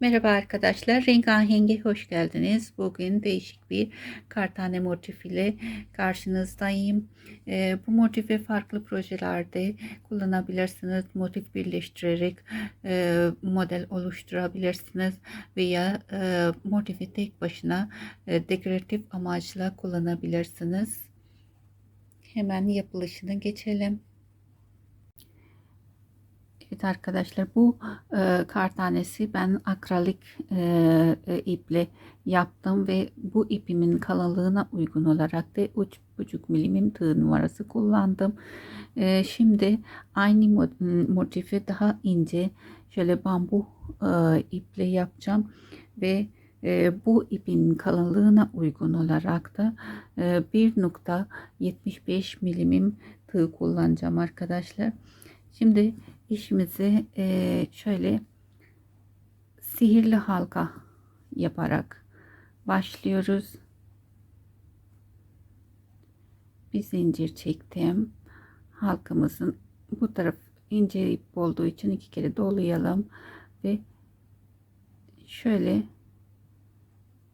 Merhaba arkadaşlar, Rengahengi hoş geldiniz. Bugün değişik bir kartane motif ile karşınızdayım. Ee, bu motifi farklı projelerde kullanabilirsiniz. Motif birleştirerek e, model oluşturabilirsiniz veya e, motifi tek başına e, dekoratif amaçla kullanabilirsiniz. Hemen yapılışını geçelim. Evet arkadaşlar bu e, kar tanesi ben akralik e, e, iple yaptım ve bu ipimin kalınlığına uygun olarak da 3,5 milimin tığ numarası kullandım. E, şimdi aynı motifi daha ince şöyle bambu e, iple yapacağım ve e, bu ipin kalınlığına uygun olarak da e, 1.75 milimim tığ kullanacağım arkadaşlar. Şimdi işimizi e, şöyle sihirli halka yaparak başlıyoruz. Bir zincir çektim. Halkamızın bu taraf ince ip olduğu için iki kere dolayalım ve şöyle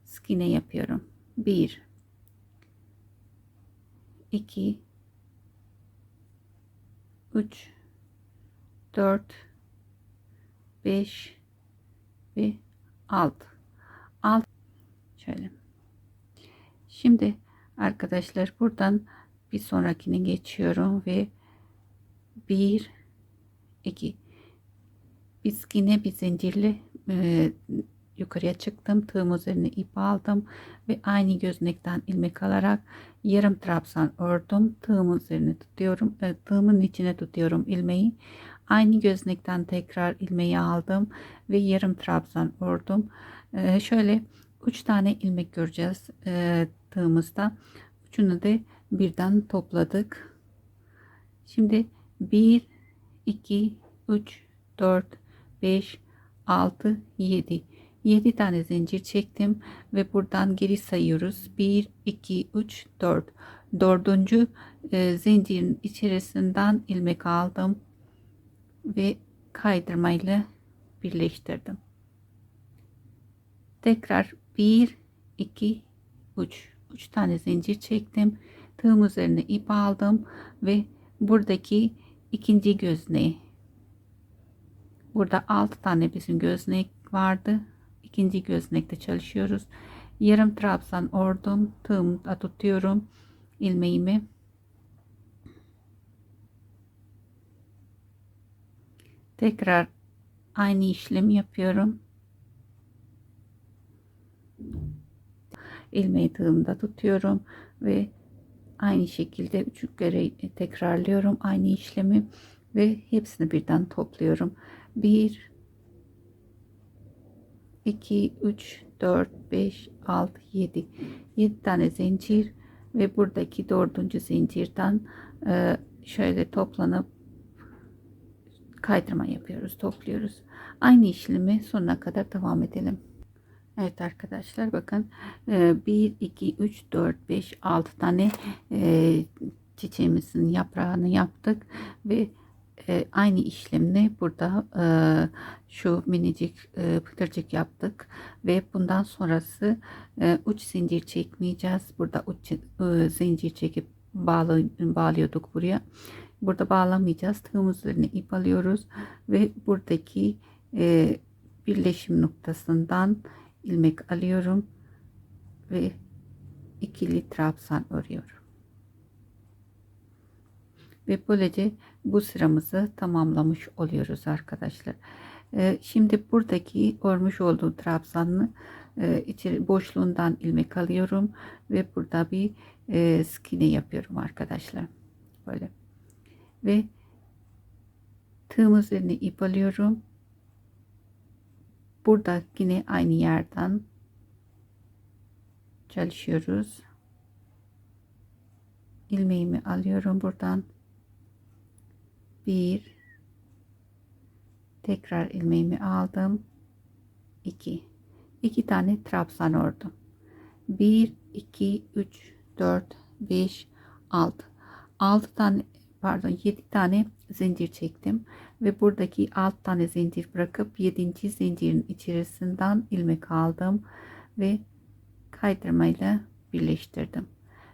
skine yapıyorum. 1 2 3 4 5 ve 6 6 şöyle. Şimdi arkadaşlar buradan bir sonrakine geçiyorum ve 1 2 biz yine bir zincirli e, yukarıya çıktım tığım üzerine ip aldım ve aynı göznekten ilmek alarak yarım trabzan ördüm. Tığım üzerine tutuyorum e, tığımın içine tutuyorum ilmeği Aynı göznekten tekrar ilmeği aldım ve yarım trabzan ördüm. Ee, şöyle 3 tane ilmek göreceğiz e, tığımızda. Üçünü de birden topladık. Şimdi 1 2 3 4 5 6 7 7 tane zincir çektim ve buradan geri sayıyoruz 1 2 3 4 dördüncü e, zincirin içerisinden ilmek aldım ve kaydırmayla birleştirdim. Tekrar 1 2 3 3 tane zincir çektim. Tığım üzerine ip aldım ve buradaki ikinci gözneği burada 6 tane bizim göznek vardı. İkinci göznekte çalışıyoruz. Yarım trabzan ördüm. Tığımda tutuyorum ilmeğimi tekrar aynı işlemi yapıyorum. İlmeği tığımda tutuyorum ve aynı şekilde üç kere tekrarlıyorum aynı işlemi ve hepsini birden topluyorum. 1 2 3 4 5 6 7 7 tane zincir ve buradaki dördüncü zincirden e, şöyle toplanıp kaydırma yapıyoruz topluyoruz. Aynı işlemi sonuna kadar devam edelim. Evet arkadaşlar bakın 1 2 3 4 5 6 tane e, çiçeğimizin yaprağını yaptık ve e, aynı işlemini burada e, şu minicik pıtırcık yaptık ve bundan sonrası uç zincir çekmeyeceğiz. Burada uç zincir çekip bağlı, bağlıyorduk buraya Burada bağlamayacağız. Tığımız üzerine ip alıyoruz ve buradaki e, birleşim noktasından ilmek alıyorum ve ikili trabzan örüyorum. Ve böylece bu sıramızı tamamlamış oluyoruz arkadaşlar. E, şimdi buradaki örmüş olduğu trabzanı e, içeri boşluğundan ilmek alıyorum ve burada bir e, skine yapıyorum arkadaşlar. Böyle ve tığım üzerine ip alıyorum. Burada yine aynı yerden çalışıyoruz. ilmeğimi alıyorum buradan. Bir tekrar ilmeğimi aldım. 2 2 tane trabzan ördüm. 1 2 3 4 5 6 6 tane pardon 7 tane zincir çektim ve buradaki alt tane zincir bırakıp 7. zincirin içerisinden ilmek aldım ve kaydırmayla birleştirdim.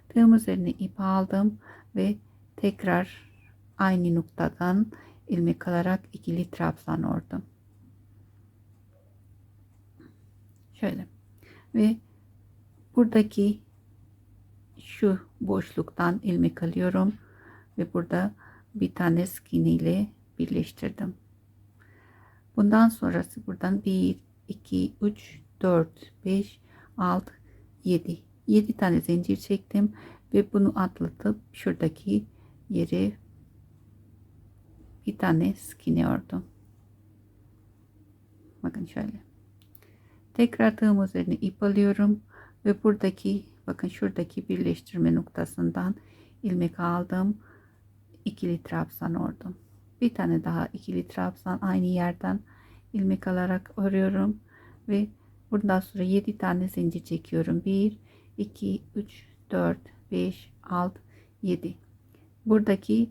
Tığım üzerine ip aldım ve tekrar aynı noktadan ilmek alarak ikili trabzan ördüm. Şöyle ve buradaki şu boşluktan ilmek alıyorum ve burada bir tane skinny ile birleştirdim. Bundan sonrası buradan 1 2 3 4 5 6 7 7 tane zincir çektim ve bunu atlatıp şuradaki yeri bir tane skinny ördüm. Bakın şöyle. Tekrar tığım üzerine ip alıyorum ve buradaki bakın şuradaki birleştirme noktasından ilmek aldım. İkili trabzan ördüm. Bir tane daha ikili trabzan aynı yerden ilmek alarak örüyorum ve bundan sonra 7 tane zincir çekiyorum. 1 2 3 4 5 6 7 buradaki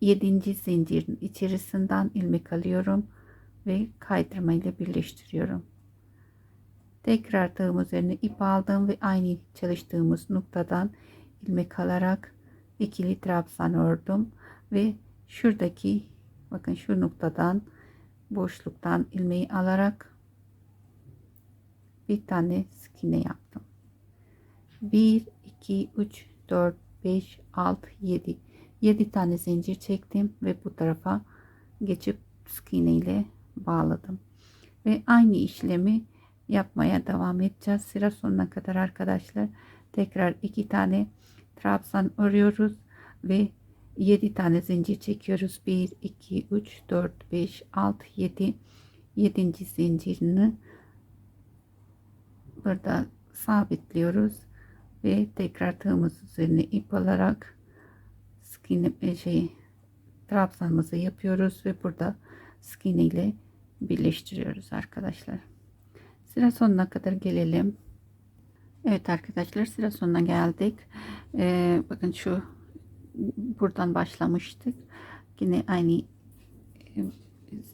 7. zincirin içerisinden ilmek alıyorum ve kaydırma ile birleştiriyorum tekrar tığım üzerine ip aldım ve aynı çalıştığımız noktadan ilmek alarak ikili trabzan ördüm ve şuradaki bakın şu noktadan boşluktan ilmeği alarak bir tane skine yaptım. 1 2 3 4 5 6 7 7 tane zincir çektim ve bu tarafa geçip skine ile bağladım. Ve aynı işlemi yapmaya devam edeceğiz. Sıra sonuna kadar arkadaşlar tekrar iki tane trabzan örüyoruz ve 7 tane zincir çekiyoruz. 1 2 3 4 5 6 7 7. zincirini burada sabitliyoruz ve tekrar tığımız üzerine ip alarak skin e, şey trabzanımızı yapıyoruz ve burada skin ile birleştiriyoruz arkadaşlar. Sıra sonuna kadar gelelim. Evet arkadaşlar sıra sonuna geldik. Ee, bakın şu buradan başlamıştık. Yine aynı e,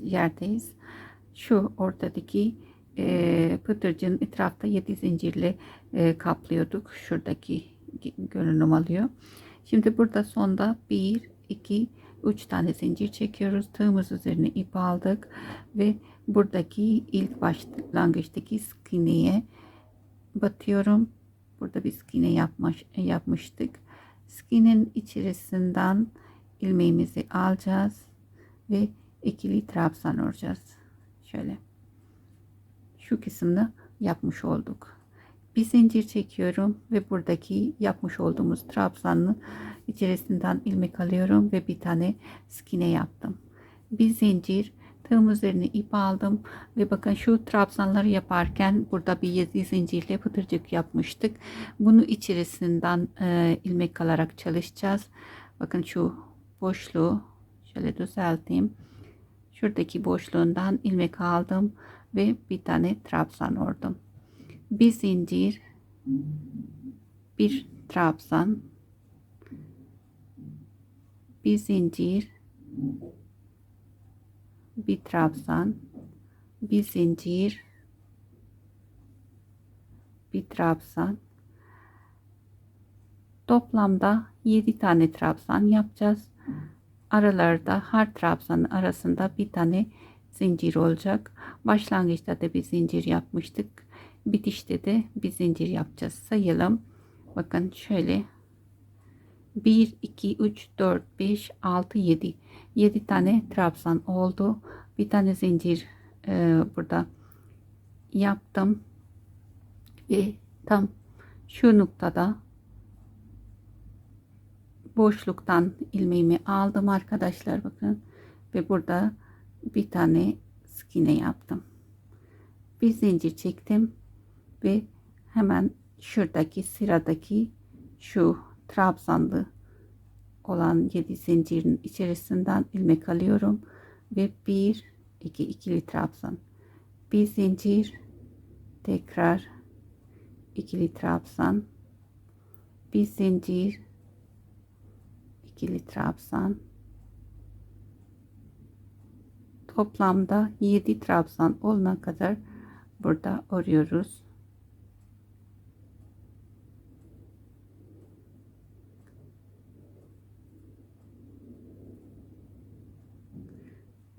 yerdeyiz. Şu ortadaki e, pıtırcının etrafta 7 zincirle e, kaplıyorduk. Şuradaki görünüm alıyor. Şimdi burada sonda 1, 2, 3 tane zincir çekiyoruz. Tığımız üzerine ip aldık ve buradaki ilk başlangıçtaki skineye batıyorum. Burada bir skine yapmış, yapmıştık. Skinin içerisinden ilmeğimizi alacağız ve ikili trabzan öreceğiz. Şöyle. Şu kısmını yapmış olduk. Bir zincir çekiyorum ve buradaki yapmış olduğumuz trabzanı içerisinden ilmek alıyorum ve bir tane skine yaptım. Bir zincir tığım üzerine ip aldım ve bakın şu trabzanları yaparken burada bir 7 zincirle pıtırcık yapmıştık. Bunu içerisinden e, ilmek alarak çalışacağız. Bakın şu boşluğu şöyle düzelteyim. Şuradaki boşluğundan ilmek aldım ve bir tane trabzan ördüm. Bir zincir, bir trabzan, bir zincir, bir trabzan, bir zincir, bir trabzan. Toplamda 7 tane trabzan yapacağız. Aralarda her trabzanın arasında bir tane zincir olacak. Başlangıçta da bir zincir yapmıştık. Bitişte de bir zincir yapacağız. Sayalım. Bakın şöyle 1 2 3 4 5 6 7 7 tane trabzan oldu. Bir tane zincir e, burada yaptım. Ve tam şu noktada boşluktan ilmeğimi aldım arkadaşlar bakın. Ve burada bir tane skine yaptım. Bir zincir çektim ve hemen şuradaki sıradaki şu trabzanlı olan 7 zincirin içerisinden ilmek alıyorum ve bir iki ikili trabzan bir zincir tekrar ikili trabzan bir zincir ikili trabzan toplamda 7 trabzan olana kadar burada örüyoruz.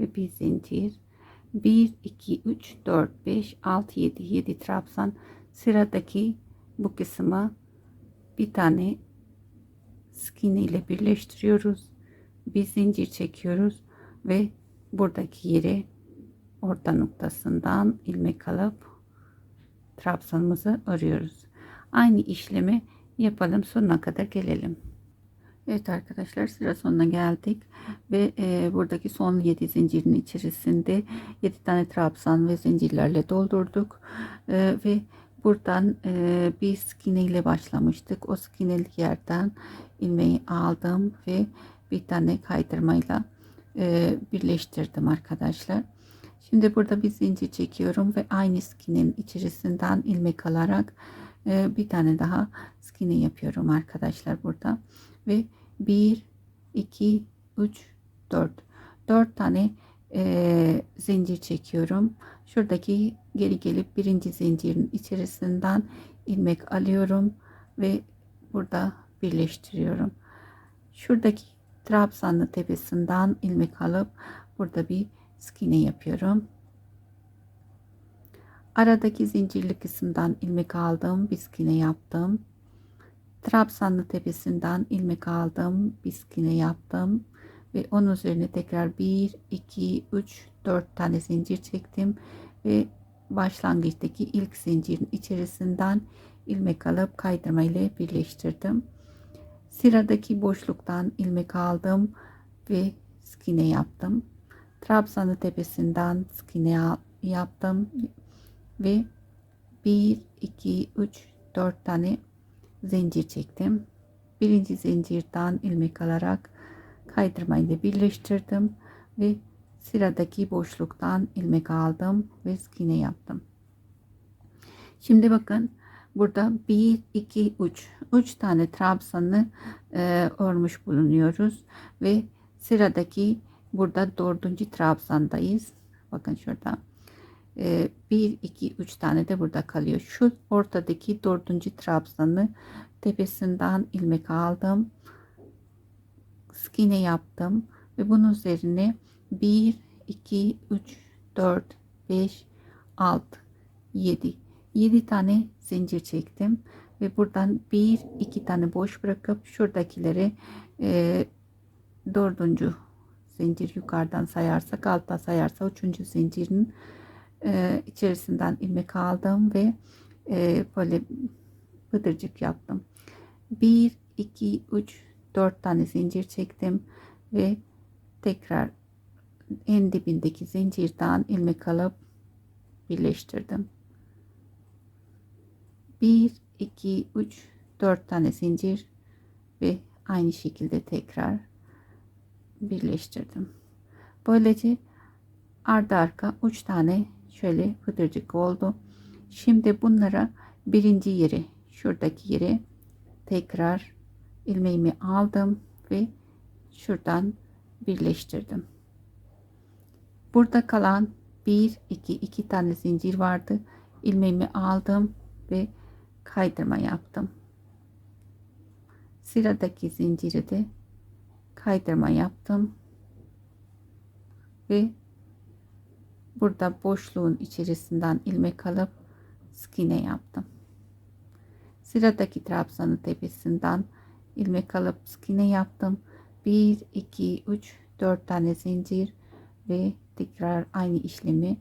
ve bir zincir 1 2 3 4 5 6 7 7 trabzan. Sıradaki bu kısmı bir tane skin ile birleştiriyoruz. Bir zincir çekiyoruz ve buradaki yeri orta noktasından ilmek alıp trabzanımızı örüyoruz. Aynı işlemi yapalım sonuna kadar gelelim Evet arkadaşlar sıra sonuna geldik ve e, buradaki son 7 zincirin içerisinde 7 tane trabzan ve zincirlerle doldurduk. E, ve buradan e, bir skine ile başlamıştık. O skineli yerden ilmeği aldım ve bir tane kaydırmayla e, birleştirdim arkadaşlar. Şimdi burada bir zincir çekiyorum ve aynı skinin içerisinden ilmek alarak e, bir tane daha skine yapıyorum arkadaşlar burada. Ve 1 2 3 4 4 tane e, zincir çekiyorum. Şuradaki geri gelip birinci zincirin içerisinden ilmek alıyorum ve burada birleştiriyorum. Şuradaki trabzanlı tepesinden ilmek alıp burada bir skine yapıyorum. Aradaki zincirli kısımdan ilmek aldım bir yaptım trabzanlı tepesinden ilmek aldım biskine yaptım ve onun üzerine tekrar 1 2 3 4 tane zincir çektim ve başlangıçtaki ilk zincirin içerisinden ilmek alıp kaydırma ile birleştirdim. Sıradaki boşluktan ilmek aldım ve skine yaptım. Trabzanlı tepesinden skine yaptım ve 1 2 3 4 tane zincir çektim. Birinci zincirden ilmek alarak kaydırma ile birleştirdim ve sıradaki boşluktan ilmek aldım ve skine yaptım. Şimdi bakın burada 1 2 3 3 tane trabzanı e, örmüş bulunuyoruz ve sıradaki burada dördüncü trabzandayız. Bakın şurada. 1 2 3 tane de burada kalıyor. Şu ortadaki dördüncü trabzanı tepesinden ilmek aldım. Skine yaptım ve bunun üzerine 1 2 3 4 5 6 7 7 tane zincir çektim ve buradan bir iki tane boş bırakıp şuradakileri e, dördüncü zincir yukarıdan sayarsak altta sayarsa üçüncü zincirin e, içerisinden ilmek aldım ve e, böyle pıtırcık yaptım. 1 2 3 4 tane zincir çektim ve tekrar en dibindeki zincirden ilmek alıp birleştirdim. 1 2 3 4 tane zincir ve aynı şekilde tekrar birleştirdim. Böylece ardı arka 3 tane şöyle pıtırcık oldu. Şimdi bunlara birinci yeri şuradaki yeri tekrar ilmeğimi aldım ve şuradan birleştirdim. Burada kalan 1 2 2 tane zincir vardı. ilmeğimi aldım ve kaydırma yaptım. Sıradaki zinciri de kaydırma yaptım ve burada boşluğun içerisinden ilmek alıp skine yaptım. Sıradaki trabzanın tepesinden ilmek alıp skine yaptım. 1 2 3 4 tane zincir ve tekrar aynı işlemi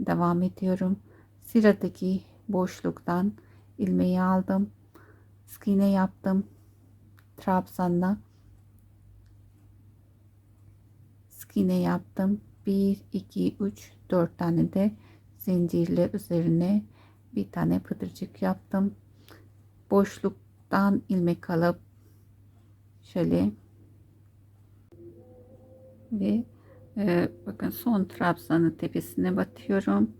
devam ediyorum. Sıradaki boşluktan ilmeği aldım. Skine yaptım. Trabzanla skine yaptım. 1 2 3 4 tane de zincirle üzerine bir tane pıtırcık yaptım. Boşluktan ilmek alıp şöyle ve e, bakın son trabzanın tepesine batıyorum.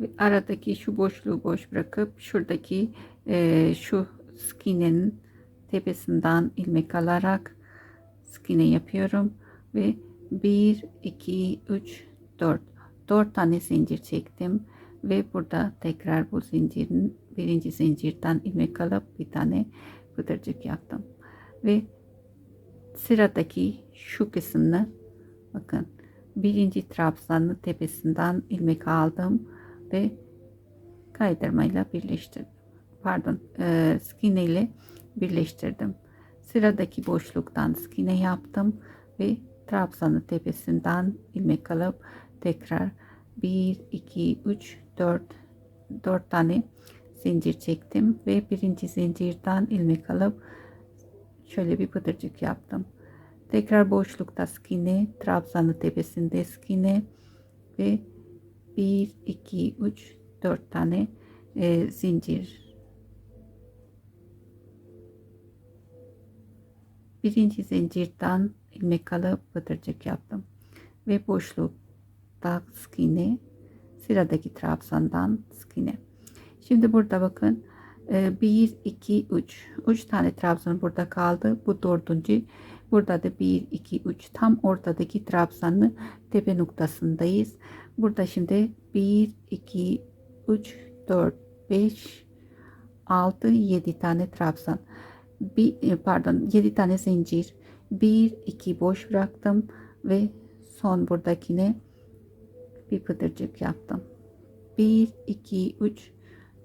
Ve aradaki şu boşluğu boş bırakıp şuradaki e, şu skinenin tepesinden ilmek alarak skine yapıyorum ve 1 2 3 4 4 tane zincir çektim ve burada tekrar bu zincirin birinci zincirden ilmek alıp bir tane pıtırcık yaptım. Ve sıradaki şu kısmını bakın birinci trabzanın tepesinden ilmek aldım ve kaydırmayla birleştirdim. Pardon e, skine ile birleştirdim. Sıradaki boşluktan skine yaptım ve trabzanın tepesinden ilmek alıp tekrar 1 2 3 4 4 tane zincir çektim ve birinci zincirden ilmek alıp şöyle bir pıtırcık yaptım. Tekrar boşlukta skine trabzanın tepesinde skine ve 1 2 3 4 tane e, zincir. Birinci zincirden ilmek alıp pıtırcık yaptım. Ve boşlukta skine sıradaki trabzandan skine. Şimdi burada bakın 1 2 3 3 tane trabzan burada kaldı. Bu dördüncü. Burada da 1 2 3 tam ortadaki trabzanın tepe noktasındayız. Burada şimdi 1 2 3 4 5 6 7 tane trabzan bir e, pardon 7 tane zincir 1 2 boş bıraktım ve son buradakine bir pıtırcık yaptım. 1 2 3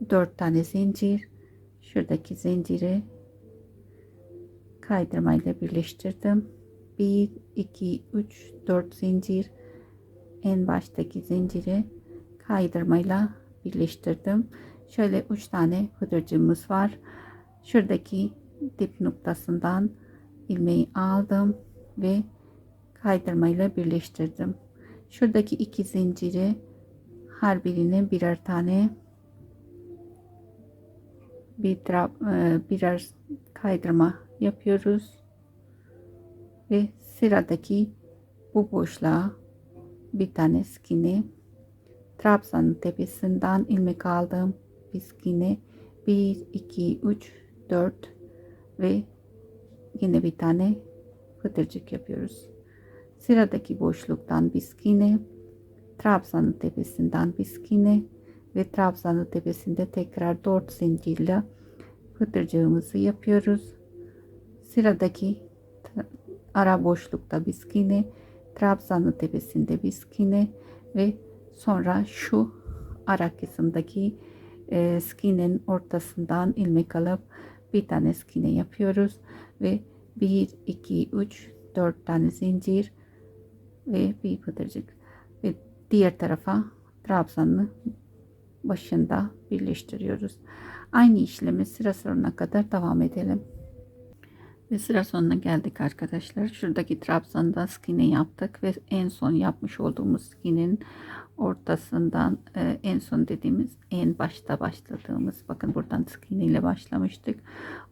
4 tane zincir. Şuradaki zinciri kaydırmayla birleştirdim. 1 2 3 4 zincir. En baştaki zinciri kaydırmayla birleştirdim. Şöyle 3 tane pıtırcığımız var. Şuradaki dip noktasından ilmeği aldım ve kaydırmayla birleştirdim. Şuradaki iki zinciri her birine birer tane bir e, birer kaydırma yapıyoruz ve sıradaki bu boşluğa bir tane skini trabzanın tepesinden ilmek aldım bir skini 1 2 3 4 ve yine bir tane pıtırcık yapıyoruz. Sıradaki boşluktan bir skine, trabzanın tepesinden bir skine ve trabzanın tepesinde tekrar 4 zincirle pıtırcığımızı yapıyoruz. Sıradaki ara boşlukta bir skine, trabzanın tepesinde bir skine ve sonra şu ara kısımdaki e, skinin ortasından ilmek alıp bir tane skine yapıyoruz ve 1 2 3 4 tane zincir ve bir pıtırcık ve diğer tarafa trabzanını başında birleştiriyoruz. Aynı işlemi sıra sonuna kadar devam edelim. Ve sıra sonuna geldik arkadaşlar. Şuradaki trabzanda skine yaptık ve en son yapmış olduğumuz skinin ortasından e, en son dediğimiz en başta başladığımız bakın buradan skine ile başlamıştık.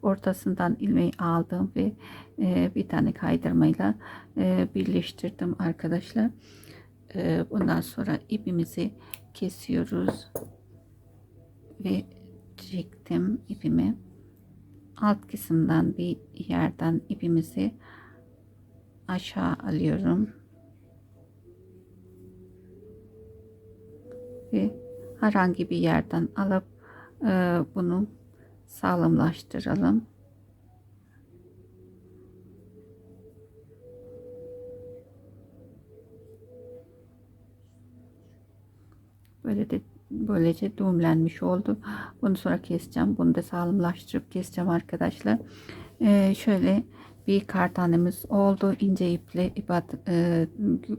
Ortasından ilmeği aldım ve e, bir tane kaydırmayla e, birleştirdim arkadaşlar. E, bundan sonra ipimizi kesiyoruz ve çektim ipimi alt kısımdan bir yerden ipimizi aşağı alıyorum. Ve herhangi bir yerden alıp e, bunu sağlamlaştıralım. Böyle de böylece düğümlenmiş oldu. Bunu sonra keseceğim. Bunu da sağlamlaştırıp keseceğim arkadaşlar. Ee, şöyle bir kartanemiz oldu. ince iple ip at, e,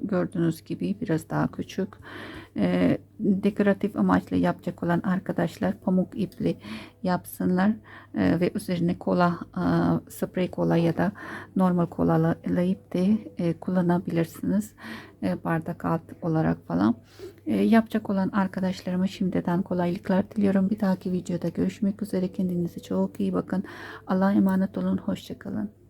gördüğünüz gibi biraz daha küçük. E, dekoratif amaçlı yapacak olan arkadaşlar pamuk ipli yapsınlar e, ve üzerine kola e, sprey kola ya da normal kolalayıp de e, kullanabilirsiniz. E, bardak alt olarak falan. E, yapacak olan arkadaşlarıma şimdiden kolaylıklar diliyorum. Bir dahaki videoda görüşmek üzere. Kendinize çok iyi bakın. Allah'a emanet olun. Hoşçakalın.